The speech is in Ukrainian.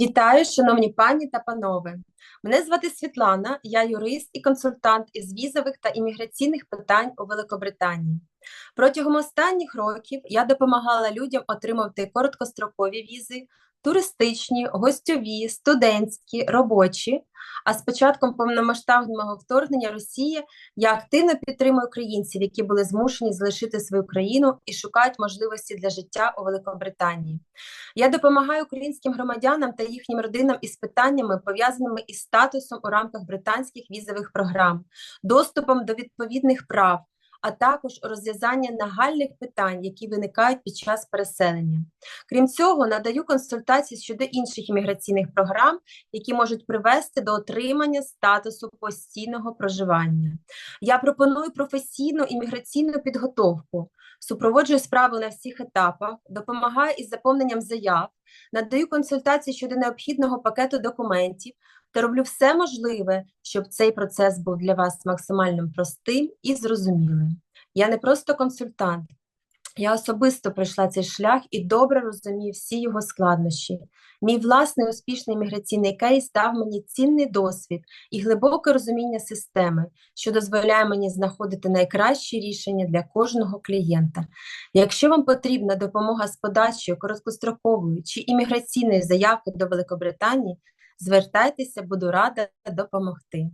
Вітаю, шановні пані та панове. Мене звати Світлана, я юрист і консультант із візових та імміграційних питань у Великобританії. Протягом останніх років я допомагала людям отримати короткострокові візи, туристичні, гостьові, студентські, робочі. А з початком повномасштабного вторгнення Росії я активно підтримую українців, які були змушені залишити свою країну і шукають можливості для життя у Великобританії. Я допомагаю українським громадянам та їхнім родинам із питаннями, пов'язаними із статусом у рамках британських візових програм, доступом до відповідних прав, а також розв'язання нагальних питань, які виникають під час переселення. Крім цього, надаю консультації щодо інших імміграційних програм, які можуть привести до отримання статусу постійного проживання. Я пропоную професійну імміграційну підготовку, супроводжую справу на всіх етапах, допомагаю із заповненням заяв, надаю консультації щодо необхідного пакету документів та роблю все можливе, щоб цей процес був для вас максимально простим і зрозумілим. Я не просто консультант, я особисто пройшла цей шлях і добре розумію всі його складнощі. Мій власний успішний міграційний кейс дав мені цінний досвід і глибоке розуміння системи, що дозволяє мені знаходити найкращі рішення для кожного клієнта. Якщо вам потрібна допомога з подачею короткострокової чи імміграційної заявки до Великобританії, звертайтеся, буду рада допомогти.